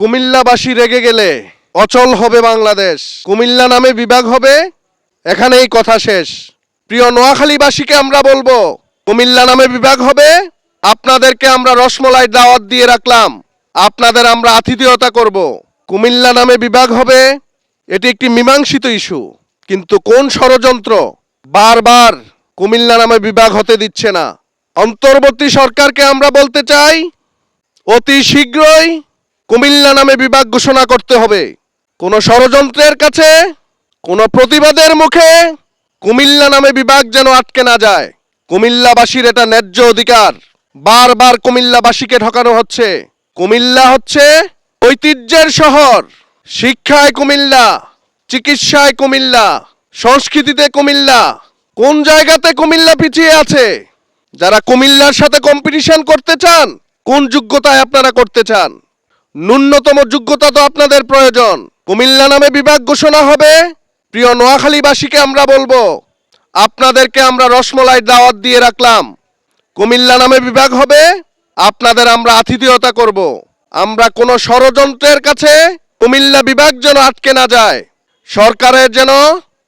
কুমিল্লাবাসী রেগে গেলে অচল হবে বাংলাদেশ। কুমিল্লা নামে বিভাগ হবে, এখানেই কথা শেষ। প্রিয় নোয়াখালীবাসীকে আমরা বলব, কুমিল্লা নামে বিভাগ হবে, আপনাদেরকে আমরা রসমলাই দাওয়াত দিয়ে রাখলাম। আপনাদের আমরা আতিথেয়তা করব। কুমিল্লা নামে বিভাগ হবে, এটি একটি মীমাংসিত ইস্যু। কিন্তু কোন ষড়যন্ত্র বারবার কুমিল্লা নামে বিভাগ হতে দিচ্ছে না। অন্তর্বর্তী সরকারকে আমরা বলতে চাই, অতি শীঘ্রই কুমিল্লা নামে বিভাগ ঘোষণা করতে হবে। কোনো ষড়যন্ত্রের কাছে, কোনো প্রতিবাদের মুখে কুমিল্লা নামে বিভাগ যেন আটকে না যায়। কুমিল্লাবাসীর এটা ন্যায্য অধিকার। বারবার কুমিল্লাবাসীকে ঠকানো হচ্ছে। কুমিল্লা হচ্ছে ঐতিহ্যের শহর। শিক্ষায় কুমিল্লা, চিকিৎসায় কুমিল্লা, সংস্কৃতিতে কুমিল্লা, কোন জায়গাতে কুমিল্লা পিছিয়ে আছে? যারা কুমিল্লার সাথে কম্পিটিশন করতে চান, কোন যোগ্যতায় আপনারা করতে চান? ন্যূনতম যোগ্যতা তো আপনাদের প্রয়োজন। কুমিল্লা নামে বিভাগ ঘোষণা হবে। প্রিয় নোয়াখালীবাসীকে আমরা বলব, আপনাদেরকে আমরা রসমলাই দাওয়াত দিয়ে রাখলাম। কুমিল্লা নামে বিভাগ হবে, আপনাদের আমরা আতিথেয়তা করব। আমরা কোনো ষড়যন্ত্রের কাছে কুমিল্লা বিভাগ যেন আটকে না যায়। সরকারের যেন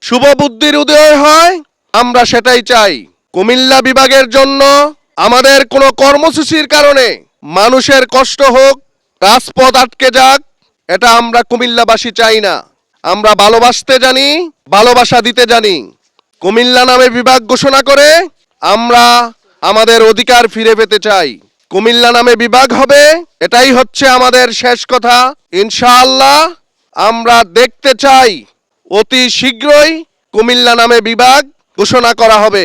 শুভ বুদ্ধির উদয় হয়, আমরা সেটাই চাই। কুমিল্লা বিভাগের জন্য আমাদের কোনো কর্মসূচির কারণে মানুষের কষ্ট হোক রাজপথ আটকে যাক, এটা আমরা কুমিল্লাবাসী চাই না। আমরা ভালোবাসতে জানি, ভালোবাসা দিতে জানি। কুমিল্লা নামে বিভাগ ঘোষণা করে আমরা আমাদের অধিকার ফিরে পেতে চাই। কুমিল্লা নামে বিভাগ হবে, এটাই হচ্ছে আমাদের শেষ কথা। ইনশাআল্লাহ আমরা দেখতে চাই অতি শীঘ্রই কুমিল্লা নামে বিভাগ ঘোষণা করা হবে।